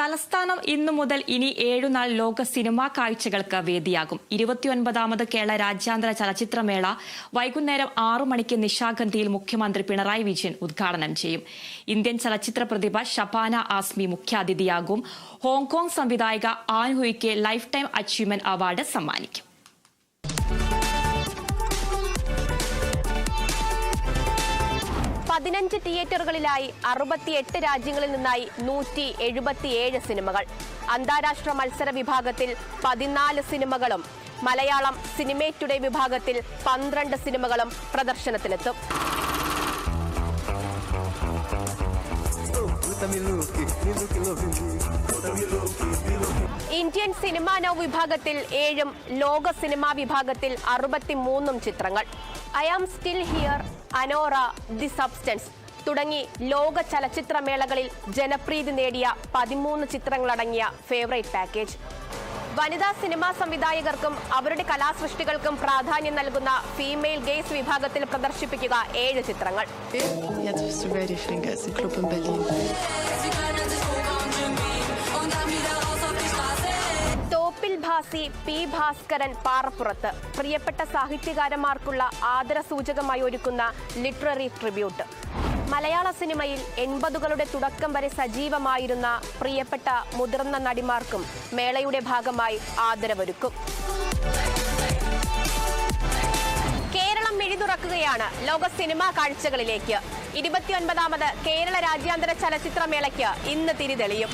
തലസ്ഥാനം ഇന്നു മുതൽ ഇനി ഏഴുനാൾ ലോക സിനിമാ കാഴ്ചകൾക്ക് വേദിയാകും. ഇരുപത്തിയൊൻപതാമത് കേരള രാജ്യാന്തര ചലച്ചിത്രമേള വൈകുന്നേരം ആറു മണിക്ക് നിശാഗന്ധിയിൽ മുഖ്യമന്ത്രി പിണറായി വിജയൻ ഉദ്ഘാടനം ചെയ്യും. ഇന്ത്യൻ ചലച്ചിത്ര പ്രതിഭ ഷപാന ആസ്മി മുഖ്യാതിഥിയാകും. ഹോങ്കോങ് സംവിധായിക ആൻഹുയിക്ക് ലൈഫ് ടൈം അച്ചീവ്മെന്റ് അവാർഡ് സമ്മാനിക്കും. പതിനഞ്ച് തിയേറ്ററുകളിലായി അറുപത്തിയെട്ട് രാജ്യങ്ങളിൽ നിന്നായി നൂറ്റി എഴുപത്തിയേഴ് സിനിമകൾ. അന്താരാഷ്ട്ര മത്സര വിഭാഗത്തിൽ പതിനാല് സിനിമകളും മലയാളം സിനിമേറ്റുഡേ വിഭാഗത്തിൽ പന്ത്രണ്ട് സിനിമകളും പ്രദർശനത്തിനെത്തും. ഇന്ത്യൻ സിനിമാ നൗ വിഭാഗത്തിൽ ഏഴും ലോക സിനിമാ വിഭാഗത്തിൽ അറുപത്തിമൂന്നും ചിത്രങ്ങൾ. I am still here Anora the substance തുടങ്ങി ലോക ചലച്ചിത്രമേളകളിൽ ജനപ്രീതി നേടിയ പതിമൂന്ന് ചിത്രങ്ങളടങ്ങിയ ഫേവറേറ്റ് പാക്കേജ്. വനിതാ സിനിമാ സംവിധായകർക്കും അവരുടെ കലാസൃഷ്ടികൾക്കും പ്രാധാന്യം നൽകുന്ന ഫീമെയിൽ ഗെയ്സ് വിഭാഗത്തിൽ പ്രദർശിപ്പിക്കുക ഏഴ് ചിത്രങ്ങൾ. ഭാസി പി ഭാസ്കരൻ പാറപ്പുറത്ത്. പ്രിയപ്പെട്ട സാഹിത്യകാരന്മാർക്കുള്ള ആദരസൂചകമായി ഒരുക്കുന്ന ലിറ്റററി ട്രിബ്യൂട്ട്. മലയാള സിനിമയിൽ എൺപതുകളുടെ തുടക്കം വരെ സജീവമായിരുന്ന പ്രിയപ്പെട്ട മുതിർന്ന നടിമാർക്കും മേളയുടെ ഭാഗമായി ആദരവൊരുക്കും. കേരളം മിഴിതുറക്കുകയാണ് ലോക സിനിമാ കാഴ്ചകളിലേക്ക്. ഇരുപത്തിയൊൻപതാമത് കേരള രാജ്യാന്തര ചലച്ചിത്രമേളയ്ക്ക് ഇന്ന് തിരിതെളിയും